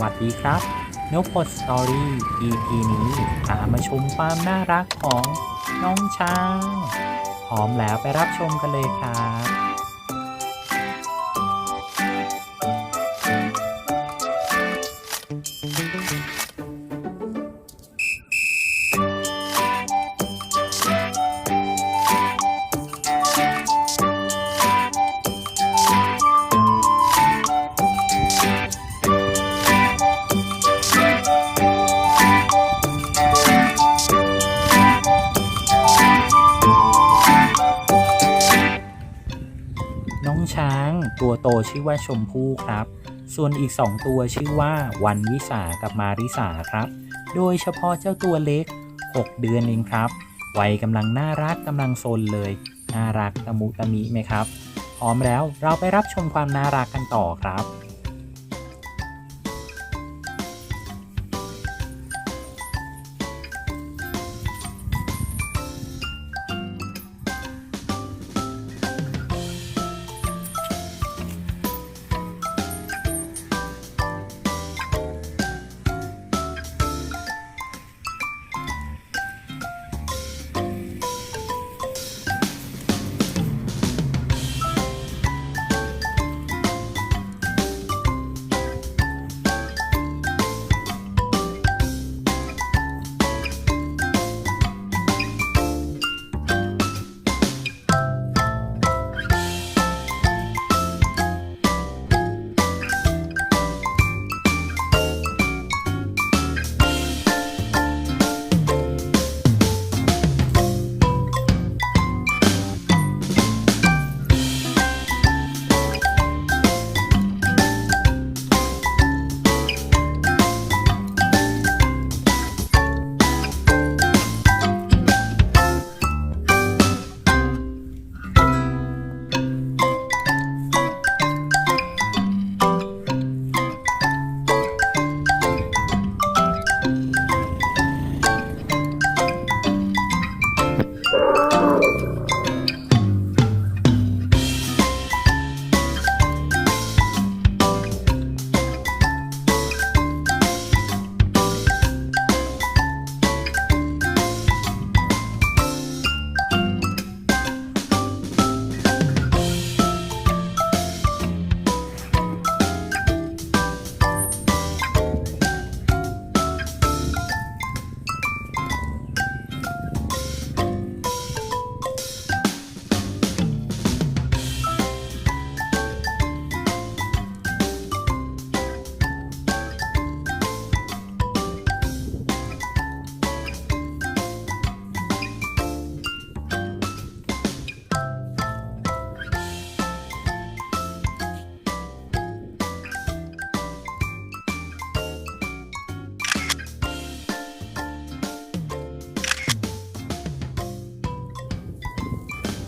วัสดีครับนกพดสตอรี่ EP นี้พามาชมความน่ารักของน้องช้าง พร้อมแล้วไปรับชมกันเลยครับ ตัวโตชื่อว่าชมพู่ครับ ส่วนอีก 2 ตัวชื่อว่าวันวิสากับมาริสาครับ โดยเฉพาะเจ้าตัวเล็ก 6 เดือนเองครับ วัยกำลังน่ารักกำลังซนเลย น่ารักตะมุตะมิไหมครับ พร้อมแล้วเราไปรับชมความน่ารักกันต่อครับ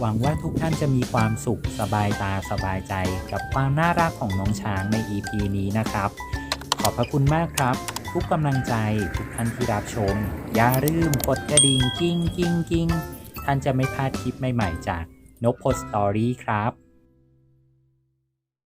วังว่าทุกท่านจะมีความสุขสบายตาสบายใจ กับความน่ารักของน้องช้างใน EP นี้นะครับ ขอบพระคุณมากครับ ทุกกำลังใจทุกท่านที่รับชม อย่าลืมกดกระดิ่งกิ้งกิ้งกิ้งท่านจะไม่พลาดคลิปใหม่ๆจากนกพสตอรี่ครับ